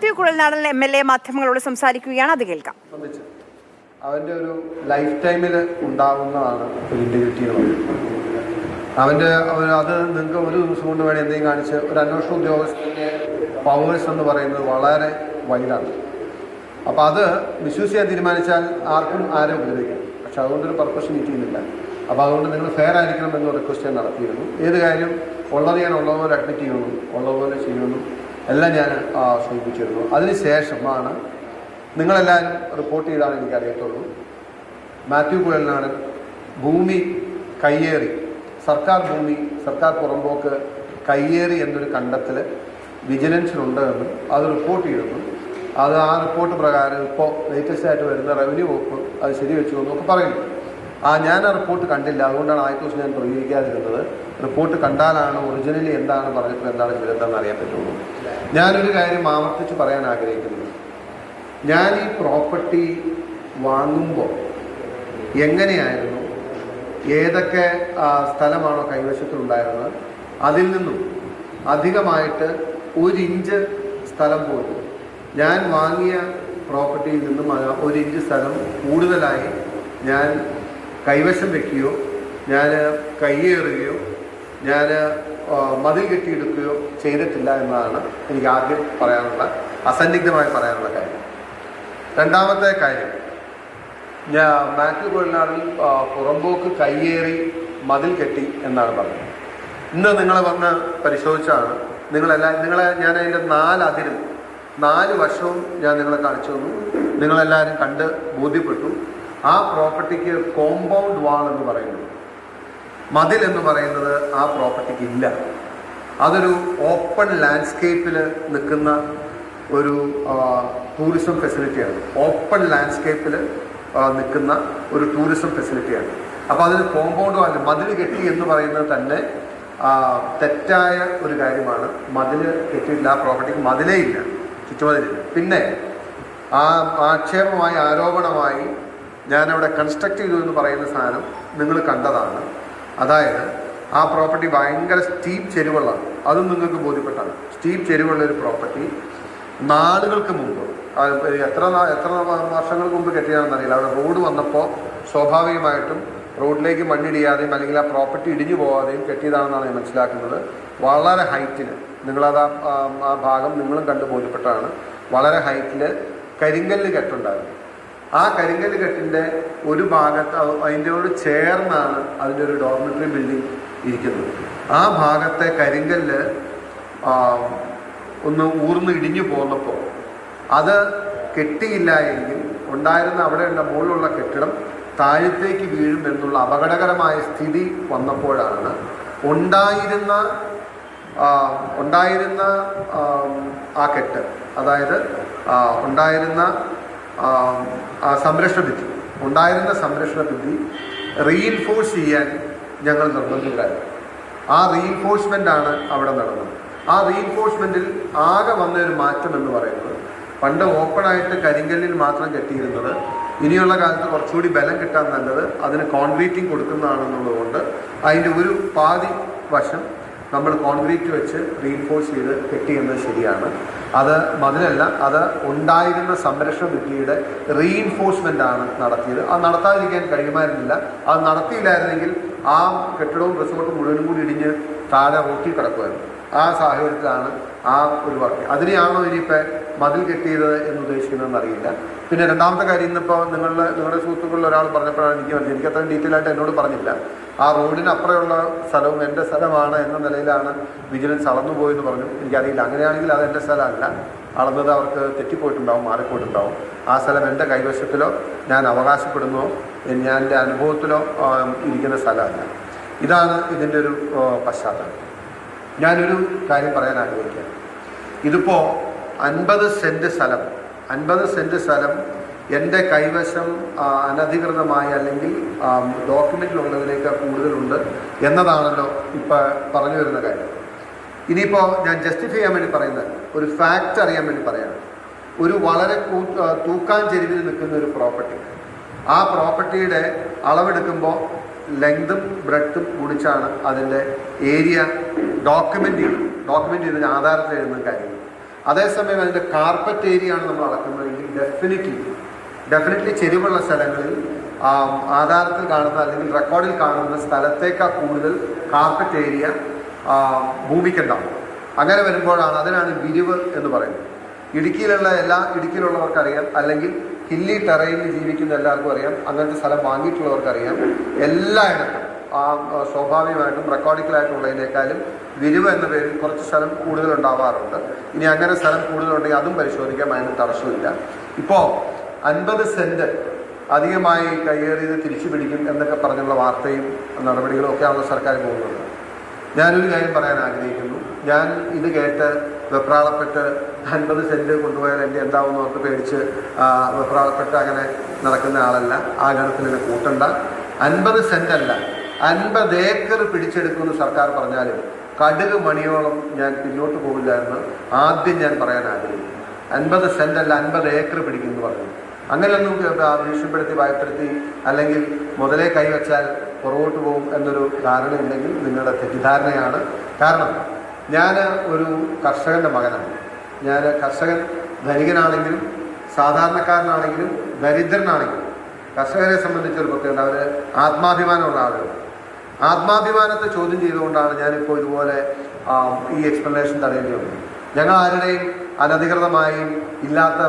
Mathew Kuzhalnadan M L A മാധ്യമങ്ങളോട് സംസാരിക്കുകയാണ്. അത് കേൾക്കാം. അവന്റെ ഒരു ലൈഫ് ടൈമിൽ ഉണ്ടാവുന്നതാണ് ഒരു ഇന്റഗ്രിറ്റി എന്ന് പറയുന്നത്. അവന്റെ അത് നിങ്ങൾക്ക് ഒരു ദിവസം കൊണ്ട് വേണേൽ എന്തെങ്കിലും കാണിച്ച് ഒരു അന്വേഷണ ഉദ്യോഗസ്ഥന്റെ പവേഴ്സ് എന്ന് പറയുന്നത് വളരെ വൈഡാണ് അപ്പോൾ അത് വിശ്വസിക്കാൻ തീരുമാനിച്ചാൽ ആർക്കും ആരെ ഉപദ്രവിക്കാം. പക്ഷെ അതുകൊണ്ടൊരു പർപ്പസ് മീറ്റ് ചെയ്യുന്നില്ല. അപ്പോൾ അതുകൊണ്ട് നിങ്ങൾ ഫെയർ ആയിരിക്കണം എന്ന് റിക്വസ്റ്റ് ഞാൻ നടത്തിയിരുന്നു. ഏത് കാര്യം ഉള്ളത് ഞാൻ ഉള്ളതുപോലെ അഡ്മിറ്റ് ചെയ്യണം ഉള്ളതുപോലെ ചെയ്യുമെന്നും എല്ലാം ഞാൻ സൂചിപ്പിച്ചിരുന്നു. അതിനുശേഷമാണ് നിങ്ങളെല്ലാവരും റിപ്പോർട്ട് ചെയ്താണ് എനിക്ക് അറിയത്തുള്ളൂ. മാത്യു കുഴലിനാണ് ഭൂമി കയ്യേറി. സർക്കാർ ഭൂമി സർക്കാർ പുറമ്പോക്ക് കയ്യേറി എന്നൊരു കണ്ടെത്തൽ വിജിലൻസിലുണ്ട് എന്ന് അത് റിപ്പോർട്ട് ചെയ്തിരുന്നു. അത് ആ റിപ്പോർട്ട് പ്രകാരം ഇപ്പോൾ ലേറ്റസ്റ്റ് ആയിട്ട് വരുന്ന റവന്യൂ വകുപ്പ് അത് ശരിവെച്ചു എന്നൊക്കെ പറയുന്നു. ആ ഞാൻ ആ റിപ്പോർട്ട് കണ്ടില്ല. അതുകൊണ്ടാണ് ആദ്യത്തെ ദിവസം ഞാൻ പ്രതികരിക്കാതിരുന്നത്. റിപ്പോർട്ട് കണ്ടാലാണ് ഒറിജിനലി എന്താണ് പറഞ്ഞിട്ട് എന്താണ് ചെയ്തതെന്ന് അറിയാൻ പറ്റുള്ളൂ. ഞാനൊരു കാര്യം ആവർത്തിച്ച് പറയാൻ ആഗ്രഹിക്കുന്നത് ഞാൻ ഈ പ്രോപ്പർട്ടി വാങ്ങുമ്പോൾ എങ്ങനെയായിരുന്നു? ഏതൊക്കെ സ്ഥലമാണോ കൈവശത്തിലുണ്ടായിരുന്നത്? അതിൽ നിന്നും അധികമായിട്ട് ഒരു ഇഞ്ച് സ്ഥലം പോലും ഞാൻ വാങ്ങിയ പ്രോപ്പർട്ടിയിൽ നിന്നും ഒരു ഇഞ്ച് സ്ഥലം കൂടുതലായി ഞാൻ കൈവശം വെക്കുകയോ ഞാൻ കയ്യേറുകയോ ഞാൻ മതിൽ കെട്ടിയെടുക്കുകയോ ചെയ്തിട്ടില്ല എന്നതാണ് എനിക്ക് ആദ്യം പറയാനുള്ള അസന്നിഗ്ധമായി പറയാനുള്ള കാര്യം. രണ്ടാമത്തെ കാര്യം ഞാൻ മാറ്റു കൊഴിലാളിൽ പുറമ്പോക്ക് കയ്യേറി മതിൽ കെട്ടി എന്നാണ് പറഞ്ഞത്. ഇന്ന് നിങ്ങൾ വന്ന് പരിശോധിച്ചാണ് നിങ്ങളെല്ലാം നിങ്ങളെ ഞാൻ അതിന്റെ നാലതിരും നാല് വർഷവും ഞാൻ നിങ്ങളെ കാണിച്ചു തന്നു. നിങ്ങളെല്ലാവരും കണ്ട് ബോധ്യപ്പെട്ടു. ആ പ്രോപ്പർട്ടിക്ക് കോമ്പൗണ്ട് വാൾ എന്ന് പറയുന്നത്. മതിൽ എന്ന് പറയുന്നത് ആ പ്രോപ്പർട്ടിക്ക് ഇല്ല. അതൊരു ഓപ്പൺ ലാൻഡ്സ്കേപ്പിൽ നിൽക്കുന്ന ഒരു ടൂറിസം ഫെസിലിറ്റിയാണ്. ഓപ്പൺ ലാൻഡ്സ്കേപ്പിൽ നിൽക്കുന്ന ഒരു ടൂറിസം ഫെസിലിറ്റിയാണ്. അപ്പോൾ അതിന് കോമ്പൗണ്ട് വാൾ മതിൽ കെട്ടി എന്ന് പറയുന്നത് തന്നെ തെറ്റായ ഒരു കാര്യമാണ്. മതിൽ കെട്ടിയില്ല ആ പ്രോപ്പർട്ടിക്ക് മതിലേ ഇല്ല ചുറ്റുമതിലില്ല പിന്നെ ആ ആക്ഷേപമായി ആരോപണമായി ഞാനവിടെ കൺസ്ട്രക്ട് ചെയ്തു എന്ന് പറയുന്ന സാധനം നിങ്ങൾ കണ്ടതാണ്. അതായത് ആ പ്രോപ്പർട്ടി ഭയങ്കര സ്റ്റീപ്പ് ചെരുവുള്ളതാണ്. അതും നിങ്ങൾക്ക് ബോധ്യപ്പെട്ടാണ്. സ്റ്റീപ്പ് ചെരുവുള്ള ഒരു പ്രോപ്പർട്ടി നാളുകൾക്ക് മുമ്പ് എത്ര എത്ര വർഷങ്ങൾക്ക് മുമ്പ് കെട്ടിയതാണെന്ന് അറിയില്ല. അവിടെ റോഡ് വന്നപ്പോൾ സ്വാഭാവികമായിട്ടും റോഡിലേക്ക് മണ്ണിടിയാതെയും അല്ലെങ്കിൽ ആ പ്രോപ്പർട്ടി ഇടിഞ്ഞു പോകാതെയും കെട്ടിയതാണെന്നാണ് ഞാൻ മനസ്സിലാക്കുന്നത്. വളരെ ഹൈറ്റിൽ നിങ്ങളത് ആ ഭാഗം നിങ്ങളും കണ്ടു ബോധ്യപ്പെട്ടാണ്. വളരെ ഹൈറ്റിൽ കരിങ്കല്ല് കെട്ടുണ്ടായിരുന്നു. ആ കരിങ്കൽ കെട്ടിന്റെ ഒരു ഭാഗത്ത് അത് അതിന്റെയോട് ചേർന്നാണ് അതിന്റെ ഒരു ഡോർമെറ്ററി ബിൽഡിംഗ് ഇരിക്കുന്നത്. ആ ഭാഗത്തെ കരിങ്കല്ല് ഒന്ന് ഊർന്ന് ഇടിഞ്ഞു പോന്നപ്പോൾ അത് കെട്ടിയില്ല എങ്കിൽ ഉണ്ടായിരുന്ന അവിടെയുള്ള മുകളിലുള്ള കെട്ടിടം താഴത്തേക്ക് വീഴും എന്നുള്ള അപകടകരമായ സ്ഥിതി വന്നപ്പോഴാണ് ഉണ്ടായിരുന്ന ഉണ്ടായിരുന്ന ആ, കെട്ട് അതായത് ഉണ്ടായിരുന്ന സംരക്ഷണ ഭിത്തി ഉണ്ടായിരുന്ന സംരക്ഷണ ഭിത്തി റീഇൻഫോഴ്സ് ചെയ്യാൻ ഞങ്ങൾ നിർബന്ധിതരായിരുന്നു ആ റീഇൻഫോഴ്സ്മെന്റ് ആണ് അവിടെ നടന്നത്. ആ റീഇൻഫോഴ്സ്മെന്റിൽ ആകെ വന്ന ഒരു മാറ്റം എന്ന് പറയുന്നത് പണ്ട് ഓപ്പണായിട്ട് കരിങ്കല്ലിൽ മാത്രം കെട്ടിയിരുന്നത്. ഇനിയുള്ള കാലത്ത് കുറച്ചുകൂടി ബലം കിട്ടാൻ നല്ലത് അതിന് കോൺക്രീറ്റിംഗ് കൊടുക്കുന്നതാണെന്നുള്ളതുകൊണ്ട് അതിന്റെ ഒരു പാതി വശം നമ്മൾ കോൺക്രീറ്റ് വെച്ച് റീഇൻഫോഴ്സ് ചെയ്ത് കെട്ടിയെന്നത് ശരിയാണ്. അത് മതിലല്ല അത് ഉണ്ടായിരുന്ന സംരക്ഷണ ഭിത്തിയുടെ റീഇൻഫോഴ്സ്മെന്റ് ആണ് നടത്തിയത്. അത് നടത്താതിരിക്കാൻ കഴിയുമായിരുന്നില്ല. അത് നടത്തിയില്ലായിരുന്നെങ്കിൽ ആ കെട്ടിടവും റിസോർട്ടും മുഴുവനും കൂടി ഇടിഞ്ഞ് താഴെ റോട്ടിൽ കിടക്കുമായിരുന്നു. ആ സാഹചര്യത്തിലാണ് ആ ഒരു വർക്ക്. അതിനെയാണോ ഇനിയിപ്പോൾ മതിൽ കെട്ടിയത് എന്ന് ഉദ്ദേശിക്കുന്നതെന്ന് അറിയില്ല. പിന്നെ രണ്ടാമത്തെ കാര്യം ഇന്നിപ്പോൾ നിങ്ങളുടെ നിങ്ങളുടെ സുഹൃത്തുക്കളിൽ ഒരാൾ പറഞ്ഞപ്പോഴാണ് എനിക്ക് മനസ്സിലായി എനിക്ക് അത്രയും ഡീറ്റെയിൽ ആയിട്ട് എന്നോട് പറഞ്ഞില്ല. ആ റോഡിന് അപ്പുറമുള്ള സ്ഥലവും എന്റെ സ്ഥലമാണ് എന്ന നിലയിലാണ് വിജിലൻസ് അളന്നു പോയെന്ന് പറഞ്ഞു. എനിക്കറിയില്ല. അങ്ങനെയാണെങ്കിൽ അത് എന്റെ സ്ഥലമല്ല. അളന്നത് അവർക്ക് തെറ്റിപ്പോയിട്ടുണ്ടാവും മാറിപ്പോയിട്ടുണ്ടാവും. ആ സ്ഥലം എന്റെ കൈവശത്തിലോ ഞാൻ അവകാശപ്പെടുന്നോ ഞാൻ എന്റെ അനുഭവത്തിലോ ഇരിക്കുന്ന സ്ഥലമല്ല. ഇതാണ് ഇതിന്റെ ഒരു പശ്ചാത്തലം. ഞാനൊരു കാര്യം പറയാൻ ആഗ്രഹിക്കുക ഇതിപ്പോൾ അൻപത് സെന്റ് സ്ഥലം. അൻപത് സെന്റ് സ്ഥലം എന്റെ കൈവശം അനധികൃതമായി അല്ലെങ്കിൽ ഡോക്യുമെന്റിലുള്ളതിനേക്കാൾ കൂടുതലുണ്ട് എന്നതാണല്ലോ ഇപ്പോൾ പറഞ്ഞു വരുന്ന കാര്യം. ഇനിയിപ്പോൾ ഞാൻ ജസ്റ്റിഫൈ ചെയ്യാൻ വേണ്ടി പറയുന്നത് ഒരു ഫാക്റ്റ് അറിയാൻ വേണ്ടി പറയാം. ഒരു വളരെ തൂക്കാൻ ചെരുവിൽ നിൽക്കുന്ന ഒരു പ്രോപ്പർട്ടി ആ പ്രോപ്പർട്ടിയുടെ അളവെടുക്കുമ്പോൾ ലെങ്തും ബ്രെത്തും കുടിച്ചാണ് അതിന്റെ ഏരിയ ഡോക്യുമെന്റ് ചെയ്ത് ഡോക്യുമെന്റ് ചെയ്തതിന് ആധാരത്തിൽ എഴുതുന്ന കാര്യം. അതേസമയം അതിന്റെ കാർപ്പറ്റ് ഏരിയ ആണ് നമ്മൾ അളക്കുന്നതെങ്കിൽ ഡെഫിനറ്റ്ലി ഡെഫിനറ്റ്ലി ചെരിവുള്ള സ്ഥലങ്ങളിൽ ആധാരത്തിൽ കാണുന്ന അല്ലെങ്കിൽ റെക്കോർഡിൽ കാണുന്ന സ്ഥലത്തേക്കാൾ കൂടുതൽ കാർപ്പറ്റ് ഏരിയ ഭൂമിക്കുണ്ടാവും അങ്ങനെ വരുമ്പോഴാണ് അതിനാണ് വിരിവ് എന്ന് പറയുന്നത്. ഇടുക്കിയിലുള്ള എല്ലാ ഇടുക്കിയിലുള്ളവർക്കറിയാം. അല്ലെങ്കിൽ ഹില്ലി ടെറൈനിൽ ജീവിക്കുന്ന എല്ലാവർക്കും അറിയാം. അങ്ങനത്തെ സ്ഥലം വാങ്ങിയിട്ടുള്ളവർക്കറിയാം. എല്ലായിടത്തും. ആ സ്വാഭാവികമായിട്ടും റെക്കോർഡിക്കലായിട്ടുള്ളതിനേക്കാളും വിരിവ് എന്ന പേരിൽ കുറച്ച് സ്ഥലം കൂടുതൽ ഉണ്ടാവാറുണ്ട് ഇനി അങ്ങനെ സ്ഥലം കൂടുതലുണ്ടെങ്കിൽ അതും പരിശോധിക്കാൻ അതിന് തടസ്സമില്ല. ഇപ്പോൾ അൻപത് സെന്റ് അധികമായി കയ്യേറിയത് തിരിച്ചു പിടിക്കും എന്നൊക്കെ പറഞ്ഞുള്ള വാർത്തയും നടപടികളും ഒക്കെയാണല്ലോ സർക്കാർ പോകുന്നത്. ഞാനൊരു കാര്യം പറയാൻ ആഗ്രഹിക്കുന്നു. ഞാൻ ഇത് കേട്ട് വെപ്രാളപ്പെട്ട് അൻപത് സെന്റ് കൊണ്ടുപോയാൽ എന്റെ എന്താവും ഓർത്ത് പേടിച്ച് വെപ്രാളപ്പെട്ട് അങ്ങനെ നടക്കുന്ന ആളല്ല. ആ ഗണത്തിൽ എന്നെ കൂട്ടണ്ട. അൻപത് സെന്റല്ല അൻപത് ഏക്കർ പിടിച്ചെടുക്കുമെന്ന് സർക്കാർ പറഞ്ഞാലും കടുക് മണിയോളം ഞാൻ പിന്നോട്ട് പോകില്ല എന്ന് ആദ്യം ഞാൻ പറയാൻ ആഗ്രഹിക്കുന്നു. അൻപത് സെന്റ് അല്ല അൻപത് ഏക്കർ പിടിക്കുമെന്ന് പറഞ്ഞു. അങ്ങനെയൊന്നും ഭീഷണിപ്പെടുത്തി ഭയപ്പെടുത്തി അല്ലെങ്കിൽ മുതലേ കൈവച്ചാൽ പുറകോട്ട് പോകും എന്നൊരു ധാരണ ഉണ്ടെങ്കിൽ നിങ്ങളുടെ തെറ്റിദ്ധാരണയാണ്. കാരണം ഞാൻ ഒരു കർഷകന്റെ മകനാണ്. ഞാൻ കർഷകൻ ധനികനാണെങ്കിലും സാധാരണക്കാരനാണെങ്കിലും ദരിദ്രനാണെങ്കിലും കർഷകരെ സംബന്ധിച്ചൊരു പ്രത്യേകത അവർ ആത്മാഭിമാനമുള്ള ആളുകൾ ആത്മാഭിമാനത്തെ ചോദ്യം ചെയ്തുകൊണ്ടാണ് ഞാനിപ്പോൾ ഇതുപോലെ ഈ എക്സ്പ്ലനേഷൻ തടയേണ്ടി വന്നത് ഞങ്ങൾ ആരുടെയും അനധികൃതമായും ഇല്ലാത്ത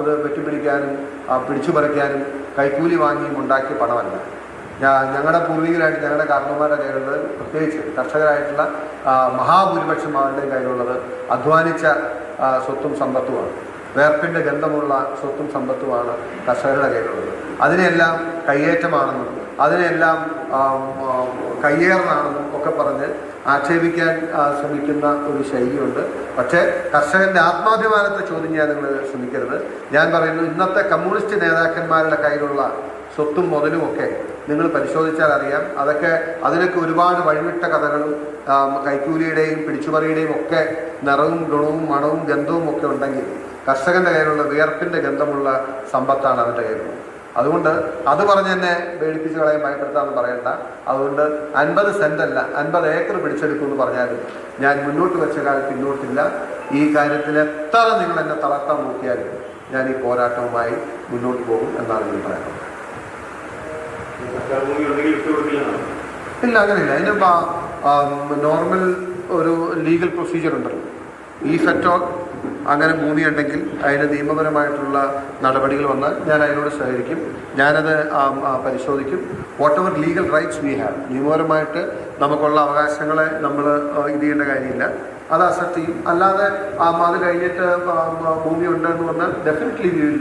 ഇത് വെട്ടിപ്പിടിക്കാനും പിടിച്ചു പറിക്കാനും കൈക്കൂലി വാങ്ങിയും ഉണ്ടാക്കിയ പണമല്ല. ഞങ്ങളുടെ പൂർവികരായിട്ട് ഞങ്ങളുടെ കാരണവന്മാരുടെ കയ്യിലുള്ളത് പ്രത്യേകിച്ച് കർഷകരായിട്ടുള്ള മഹാഭൂരിപക്ഷം അവരുടെയും കയ്യിലുള്ളത് അധ്വാനിച്ച സ്വത്തും സമ്പത്തുമാണ്. വേർപ്പിന്റെ ഗന്ധമുള്ള സ്വത്തും സമ്പത്തുമാണ് കർഷകരുടെ കയ്യിലുള്ളത്. അതിനെല്ലാം കയ്യേറ്റമാണെന്നും അതിനെല്ലാം കയ്യേറുന്നതാണെന്നും ഒക്കെ പറഞ്ഞ് ആക്ഷേപിക്കാൻ ശ്രമിക്കുന്ന ഒരു ശൈലിയുണ്ട്. പക്ഷേ കർഷകന്റെ ആത്മാഭിമാനത്തെ ചോദ്യം ചെയ്യാൻ നിങ്ങൾ ശ്രമിക്കരുത്. ഞാൻ പറയുന്നു ഇന്നത്തെ കമ്മ്യൂണിസ്റ്റ് നേതാക്കന്മാരുടെ കയ്യിലുള്ള സ്വത്തും മുതലും ഒക്കെ നിങ്ങൾ പരിശോധിച്ചാൽ അറിയാം. അതൊക്കെ അതിനൊക്കെ ഒരുപാട് വഴിവിട്ട കഥകളും കൈക്കൂലിയുടെയും പിടിച്ചുപറിയുടെയും ഒക്കെ നിറവും ഗുണവും മണവും ഗന്ധവും ഒക്കെ ഉണ്ടെങ്കിൽ കർഷകന്റെ കയ്യിലുള്ള വിയർപ്പിന്റെ ഗന്ധമുള്ള സമ്പത്താണ് അവരുടെ കയ്യിലുള്ളത്. അതുകൊണ്ട് അത് പറഞ്ഞ് എന്നെ പേടിപ്പിച്ച് കളയാൻ ഭയപ്പെടുത്താന്ന് പറയണ്ട. അതുകൊണ്ട് അൻപത് സെന്റ് അല്ല അൻപത് ഏക്കർ പിടിച്ചെടുക്കും എന്ന് പറഞ്ഞാലും ഞാൻ മുന്നോട്ട് വെച്ച കാലം പിന്നോട്ടില്ല ഈ കാര്യത്തിൽ എത്ര നിങ്ങൾ എന്നെ തളർത്താൻ നോക്കിയാലും ഞാൻ ഈ പോരാട്ടവുമായി മുന്നോട്ട് പോകും എന്നാണ് ഞാൻ പറയുന്നത്. ഇല്ല അങ്ങനെയില്ല. അതിന് നോർമൽ ഒരു ലീഗൽ പ്രൊസീജിയർ ഉണ്ടല്ലോ. ഈ ഫെറ്റോൾ അങ്ങനെ ഭൂമിയുണ്ടെങ്കിൽ അതിന് നിയമപരമായിട്ടുള്ള നടപടികൾ വന്നാൽ ഞാൻ അതിനോട് സഹകരിക്കും. ഞാനത് പരിശോധിക്കും. Whatever legal rights we have നിയമപരമായിട്ട് നമുക്കുള്ള അവകാശങ്ങളെ നമ്മൾ ഇത് ചെയ്യേണ്ട കാര്യമില്ല. അത് അസെപ്റ്റ് ചെയ്യും. അല്ലാതെ അത് കഴിഞ്ഞിട്ട് ഭൂമി ഉണ്ടെന്ന് പറഞ്ഞാൽ definitely we will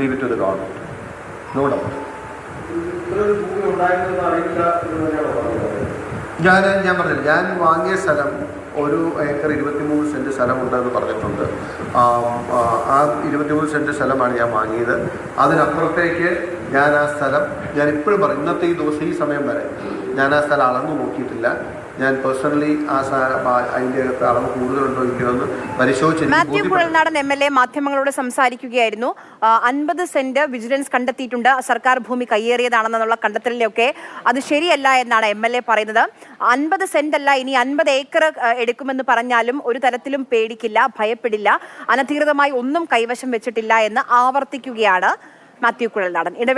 leave it to the government no doubt ഞാൻ ഞാൻ പറഞ്ഞില്ല ഞാൻ വാങ്ങിയ സ്ഥലം ഒരു ഏക്കർ ഇരുപത്തിമൂന്ന് സെന്റ് സ്ഥലമുണ്ടെന്ന് പറഞ്ഞിട്ടുണ്ട്. ആ, ഇരുപത്തിമൂന്ന് സെന്റ് സ്ഥലമാണ് ഞാൻ വാങ്ങിയത്. അതിനപ്പുറത്തേക്ക് ഞാൻ ആ സ്ഥലം ഞാൻ ഇപ്പോഴും പറയും ഇന്നത്തെ ഈ ദിവസം ഈ സമയം വരെ ഞാൻ ആ സ്ഥലം അളന്നു നോക്കിയിട്ടില്ല. ഞാൻ പേഴ്സണലി ആ അതിന്റെ അളവ് കൂടുതലുണ്ടോ ഇല്ലയോ എന്ന് പരിശോധിച്ച് Mathew. Kuzhalnadan M L A മാധ്യമങ്ങളോട് സംസാരിക്കുകയായിരുന്നു. അൻപത് സെന്റ് വിജിലൻസ് കണ്ടെത്തിയിട്ടുണ്ട്. സർക്കാർ ഭൂമി കയ്യേറിയതാണെന്നുള്ള കണ്ടെത്തലിലൊക്കെ അത് ശരിയല്ല എന്നാണ് എം എൽ എ പറയുന്നത്. അൻപത് സെന്റ് അല്ല ഇനി അൻപത് ഏക്കർ എടുക്കുമെന്ന് പറഞ്ഞാലും ഒരു തരത്തിലും പേടിക്കില്ല ഭയപ്പെടില്ല. അനധികൃതമായി ഒന്നും കൈവശം വെച്ചിട്ടില്ല എന്ന് ആവർത്തിക്കുകയാണ് മാത്യു കുഴൽനാടൻ. ഇടവേ